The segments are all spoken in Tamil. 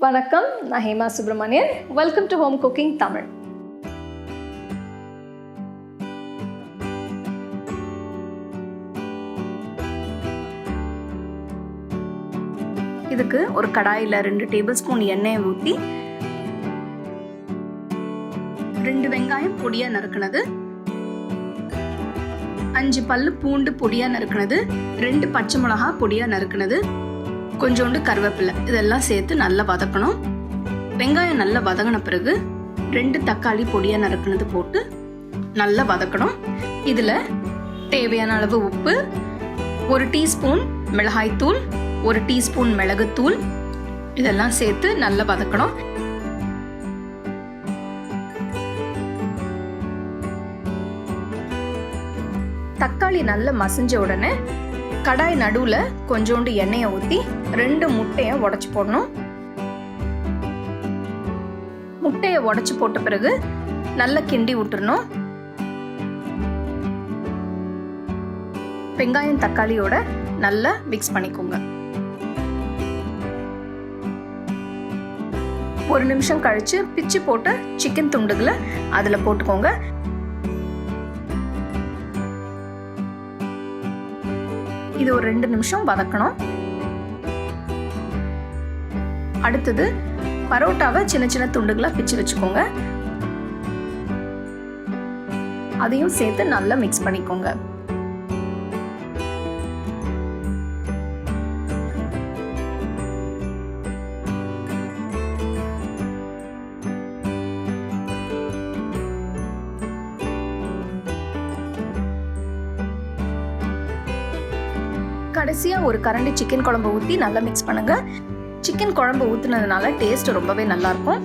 வணக்கம் நான் Hema Subramanian. Welcome to home cooking Tamil இதுக்கு ஒரு கடாயில் ரெண்டு டேபிள் ஸ்பூன் எண்ணெயை ஊற்றி ரெண்டு வெங்காயம் பொடியாக நறுக்கினது அஞ்சு பல்லு பூண்டு பொடியாக நறுக்கினது ரெண்டு பச்சை மிளகா பொடியாக நறுக்குனது கொஞ்சோண்டு கருவேப்பிலை. இதெல்லாம் சேர்த்து நல்லா வதக்கணும். வெங்காயம் நல்லா வதங்கின பிறகு ரெண்டு தக்காளி பொடியாக நறுக்குனது போட்டு நல்லா வதக்கணும். இதில் தேவையான அளவு உப்பு ஒரு டீஸ்பூன் மிளகாய்த்தூள் ஒரு டீஸ்பூன் மிளகுத்தூள். இதெல்லாம் சேர்த்து நல்லா வதக்கணும். தக்காளி நல்லா மசிஞ்ச உடனே கடாய் நடுவில் கொஞ்சோண்டு எண்ணெயை ஊற்றி ரெண்டு முட்டையை உடச்சி போடணும். முட்டையை உடச்சி போட்ட பிறகு நல்லா கிண்டி விட்டுறணும். வெங்காயம் தக்காளியோட நல்லா மிக்ஸ் பண்ணிக்கோங்க. ஒரு நிமிஷம் கழிச்சு பிச்சு போட்டு சிக்கன் துண்டுகளை அதில் போட்டுக்கோங்க. இது ஒரு ரெண்டு நிமிஷம் வதக்கணும். அடுத்தது பரோட்டாவை சின்ன சின்ன துண்டுகளாக பிச்சு வச்சுக்கோங்க. அதையும் சேர்த்து நல்லா மிக்ஸ் பண்ணிக்கோங்க. கடைசியாக ஒரு கரண்டி சிக்கன் குழம்பு ஊற்றி நல்லா மிக்ஸ் பண்ணுங்க. சிக்கன் குழம்பு ஊற்றுனதுனால டேஸ்ட் ரொம்பவே நல்லா இருக்கும்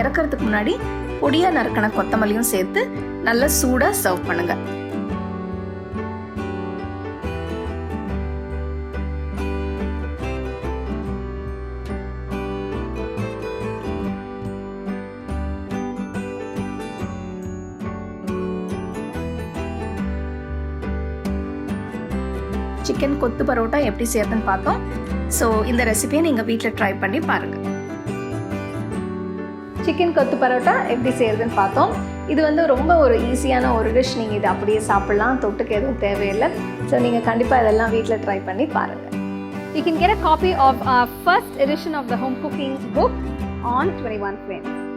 இறக்கறதுக்கு முன்னாடி பொடியா நறுக்கின கொத்தமல்லியும் சேர்த்து நல்லா சூடாக சர்வ் பண்ணுங்க. சிக்கன் கொத்து பரோட்டா எப்படி செய்யறதுன்னு பார்த்தோம். ஸோ இந்த ரெசிபியை நீங்கள் வீட்டில் ட்ரை பண்ணி பாருங்கள் சிக்கன் கொத்து பரோட்டா எப்படி செய்யறதுன்னு பார்த்தோம். இது வந்து ரொம்ப ஒரு ஈஸியான ஒரு டிஷ் நீங்கள் இது அப்படியே சாப்பிட்லாம். தொட்டுக்கு எதுவும் தேவையில்லை. ஸோ நீங்கள் கண்டிப்பாக இதெல்லாம் வீட்டில் ட்ரை பண்ணி பாருங்கள் You can get a copy of our first edition of the home cooking book on 21 frames.